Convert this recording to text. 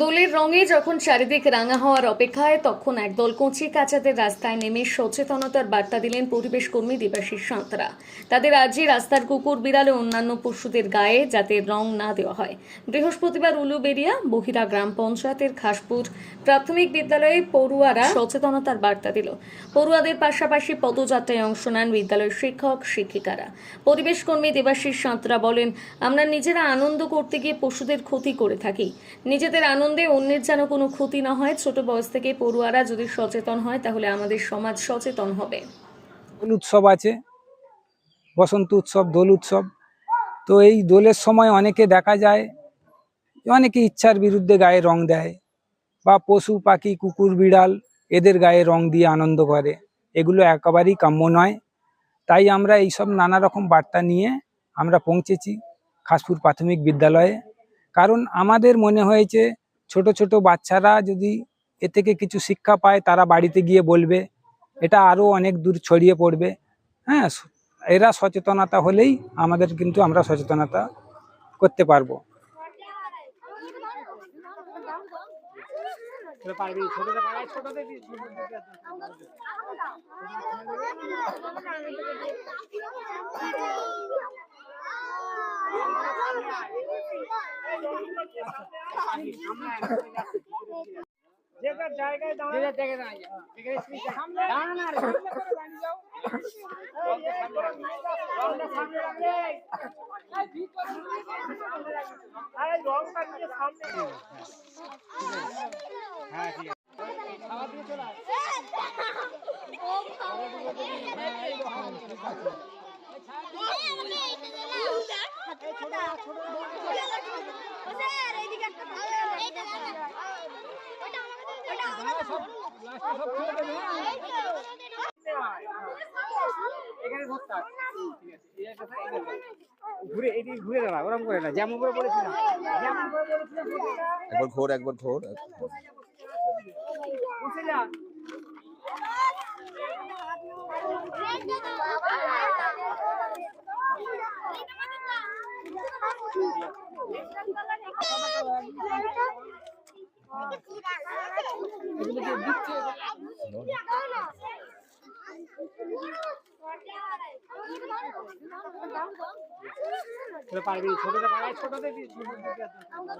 দোলের রঙে যখন চারিদিক রাঙা হওয়ার অপেক্ষায় তখন একদল কচি কাচাদের রাস্তায় নেমে সচেতনতার বার্তা দিলেন পরিবেশ কর্মী দেবাশিস সাঁতরা। তাদের আজই রাস্তার কুকুর, বিড়াল ও অন্যান্য পশুদের গায়ে যাতে রং না দেওয়া হয়। বৃহস্পতিবার উলুবেরিয়া বহিরা গ্রাম পঞ্চায়েতের খাসপুর প্রাথমিক বিদ্যালয়ে পড়ুয়ারা সচেতনতার বার্তা দিল। পড়ুয়াদের পাশাপাশি পদযাত্রায় অংশ নেন বিদ্যালয়ের শিক্ষক, শিক্ষিকারা। পরিবেশ কর্মী দেবাশিস সাঁতরা বলেন, আমরা নিজেরা আনন্দ করতে গিয়ে পশুদের ক্ষতি করে থাকি। নিজেদের আনন্দে অন্যের যেন কোনো ক্ষতি না হয়, ছোট বয়স থেকে পড়ুয়ারা যদি সচেতন হয়, তাহলে আমাদের সমাজ সচেতন হবে। দোল উৎসব আছে? বসন্ত উৎসব, দোল উৎসব। তো এই দোলের সময় অনেকে দেখা যায় অনেকে ইচ্ছার বিরুদ্ধে গায়ে রং দেয় বা পশু, পাখি, কুকুর, বিড়াল এদের গায়ে রং দিয়ে আনন্দ করে। এগুলো একেবারেই কাম্য নয়। তাই আমরা এইসব নানা রকম বার্তা নিয়ে আমরা পৌঁছেছি খাসপুর প্রাথমিক বিদ্যালয়ে। কারণ আমাদের মনে হয়েছে ছোট ছোট বাচ্চারা যদি এ থেকে কিছু শিক্ষা পায়, তারা বাড়িতে গিয়ে বলবে। এটা আরও অনেক দূর ছড়িয়ে পড়বে। হ্যাঁ এরা সচেতনতা হলেই আমাদের কিন্তু আমরা সচেতনতা করতে পারব। জায়গায় হ্যাঁ ঠিক আছে। খাওয়া দিয়ে চলে ঘুরে এদিকে ঘুরে দাঁড়া ওরকম করে না যেমন করে বলেছিলাম একবার একবার ঘোর পারবি ছোটটা পারাই ছোটতে আমরা